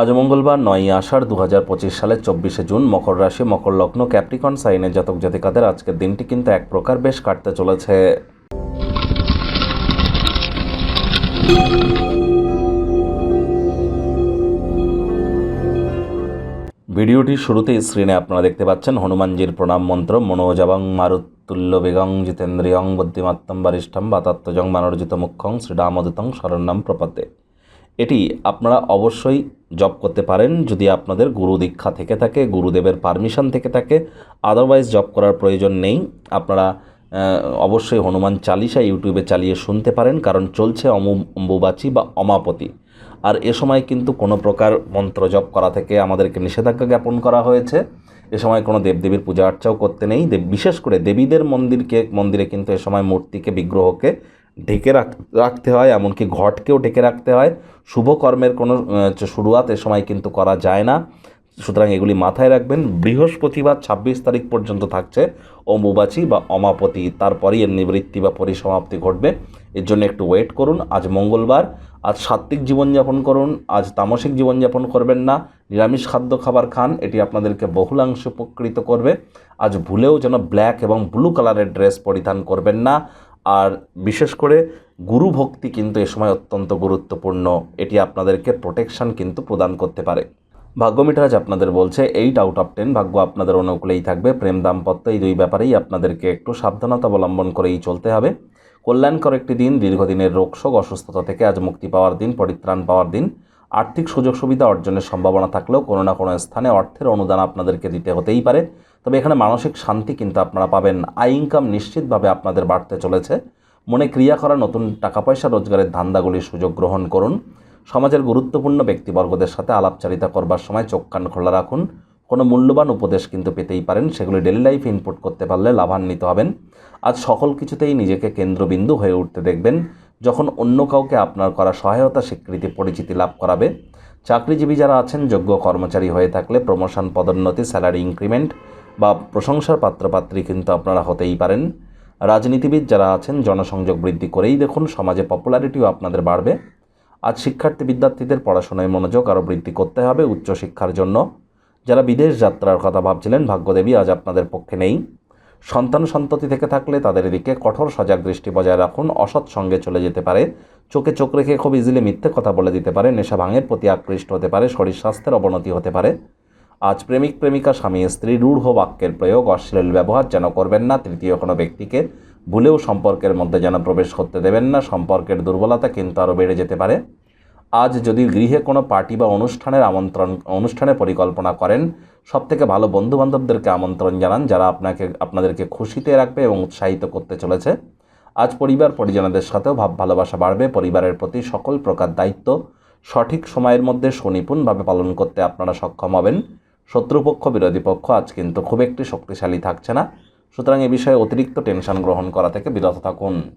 আজ মঙ্গলবার নয়ই আষাঢ় দু হাজার পঁচিশ সালের চব্বিশে জুন মকর রাশি, মকর লগ্ন, ক্যাপ্রিকন সাইনের জাতক জাতিকাদের আজকের দিনটি কিন্তু এক প্রকার বেশ কাটতে চলেছে। ভিডিওটির শুরুতেই স্ক্রিনে আপনারা দেখতে পাচ্ছেন হনুমানজির প্রণাম মন্ত্র, মনোজবং মারুতুল্য বেগং জিতেন্দ্রিয়ং বুদ্ধিমাত্তম বারিষ্ঠম বাতাত্মজং মানর্জিত মুখ্যং শ্রীরামদূতং শরণ্যম প্রপদে এটি আপনারা অবশ্যই জব করতে পারেন যদি আপনাদের গুরু দীক্ষা থেকে থাকে, গুরুদেবের পারমিশন থেকে থাকে। আদারওয়াইজ জব করার প্রয়োজন নেই। আপনারা অবশ্যই হনুমান চালিশা ইউটিউবে চালিয়ে শুনতে পারেন, কারণ চলছে অমু, অম্বুবাচী বা অমাপতি। আর এ সময় কিন্তু কোনো প্রকার মন্ত্র জপ করা থেকে আমাদেরকে নিষেধাজ্ঞা জ্ঞাপন করা হয়েছে। এ সময় কোনো দেবদেবীর পূজা অর্চাও করতে নেই। বিশেষ করে দেবীদের মন্দিরকে, মন্দিরে কিন্তু এ সময় মূর্তিকে, বিগ্রহকে ঢেকে রাখ, রাখতে হয়, এমনকি ঘটকেও ঢেকে রাখতে হয়। শুভ কর্মের কোনো শুরুয়াত এ সময় কিন্তু করা যায় না। সুতরাং এগুলি মাথায় রাখবেন। বৃহস্পতিবার ছাব্বিশ তারিখ পর্যন্ত থাকছে অম্বুবাচী বা অমাপতি। তারপরেই এর নিবৃত্তি বা পরিসমাপ্তি ঘটবে। এর জন্য একটু ওয়েট করুন। আজ মঙ্গলবার। আজ সাত্ত্বিক জীবনযাপন করুন। আজ তামসিক জীবনযাপন করবেন না। নিরামিষ খাদ্য খাবার খান। এটি আপনাদেরকে বহুলাংশে উপকৃত করবে। আজ ভুলেও যেন ব্ল্যাক এবং ব্লু কালারের ড্রেস পরিধান করবেন না। আর বিশেষ করে গুরু ভক্তি কিন্তু এ সময় অত্যন্ত গুরুত্বপূর্ণ। এটি আপনাদেরকে প্রোটেকশন কিন্তু প্রদান করতে পারে। ভাগ্য মিটারাজ আপনাদের বলছে এইট আউট অফ টেন ভাগ্য আপনাদের অনুকূলেই থাকবে। প্রেম দাম্পত্য এই দুই ব্যাপারেই আপনাদেরকে একটু সাবধানতা অবলম্বন করেই চলতে হবে। কল্যাণকর একটি দিন, দীর্ঘদিনের রোগশোক অসুস্থতা থেকে আজ মুক্তি পাওয়ার দিন, পরিত্রাণ পাওয়ার দিন। আর্থিক সুযোগ সুবিধা অর্জনের সম্ভাবনা থাকলেও কোনো না কোনো স্থানে অর্থের অনুদান আপনাদেরকে দিতে হতেই পারে। তবে এখানে মানসিক শান্তি কিন্তু আপনারা পাবেন। আয় ইনকাম নিশ্চিতভাবে আপনাদের বাড়তে চলেছে। মনে ক্রিয়া করা নতুন টাকা পয়সা রোজগারের ধান্দাগুলির সুযোগ গ্রহণ করুন। সমাজের গুরুত্বপূর্ণ ব্যক্তিবর্গদের সাথে আলাপচারিতা করবার সময় চোখ কান খোলা রাখুন। কোনো মূল্যবান উপদেশ কিন্তু পেতেই পারেন। সেগুলি ডেলি লাইফে ইনপুট করতে পারলে লাভান্বিত হবেন। আজ সকল কিছুতেই নিজেকে কেন্দ্রবিন্দু হয়ে উঠতে দেখবেন। যখন অন্য কাউকে আপনার করা সহায়তা স্বীকৃতি পরিচিতি লাভ করাবে, চাকরিজীবী যারা আছেন, যোগ্য কর্মচারী হয়ে থাকলে প্রমোশন পদোন্নতি স্যালারি ইনক্রিমেন্ট বা প্রশংসার পাত্রপাত্রী কিন্তু আপনারা হতেই পারেন। রাজনীতিবিদ যারা আছেন, জনসংযোগ বৃদ্ধি করেই দেখুন, সমাজে পপুলারিটিও আপনাদের বাড়বে। আজ শিক্ষার্থী বিদ্যার্থীদের পড়াশোনায় মনোযোগ আরও বৃদ্ধি করতে হবে উচ্চশিক্ষার জন্য। যারা বিদেশ যাত্রার কথা ভাবছিলেন, ভাগ্যদেবী আজ আপনাদের পক্ষে নেই। সন্তান সন্ততি থেকে থাকলে তাদের দিকে কঠোর সজাগ দৃষ্টি বজায় রাখুন, অসৎ সঙ্গে চলে যেতে পারে, চোখে চোখ রেখে খুব ইজিলি মিথ্যে কথা বলে দিতে পারে, নেশা ভাঙের প্রতি আকৃষ্ট হতে পারে, শরীর স্বাস্থ্যের অবনতি হতে পারে। আজ প্রেমিক, প্রেমিকা, স্বামী, স্ত্রী, রূঢ় বাক্যের প্রয়োগ, অশ্লীল ব্যবহার যেন করবেন না, তৃতীয় কোনো ব্যক্তিকে ভুলেও সম্পর্কের মধ্যে যেন প্রবেশ করতে দেবেন না, সম্পর্কের দুর্বলতা কিন্তু আরও বেড়ে যেতে পারে। আজ যদি গৃহে কোনো পার্টি বা অনুষ্ঠানের আমন্ত্রণ অনুষ্ঠানের পরিকল্পনা করেন সব থেকে ভালো বন্ধুবান্ধবদেরকে আমন্ত্রণ জানান যারা আপনাকে, আপনাদেরকে খুশিতে রাখবে এবং উৎসাহিত করতে চলেছে। আজ পরিবার পরিজনদের সাথেও ভাব ভালোবাসা বাড়বে। পরিবারের প্রতি সকল প্রকার দায়িত্ব সঠিক সময়ের মধ্যে সুনিপুণভাবে পালন করতে আপনারা সক্ষম হবেন। শত্রুপক্ষ, বিরোধী পক্ষ আজ কিন্তু খুব একটি শক্তিশালী থাকছে না। সুতরাং এ বিষয়ে অতিরিক্ত টেনশন গ্রহণ করা থেকে বিরত থাকুন।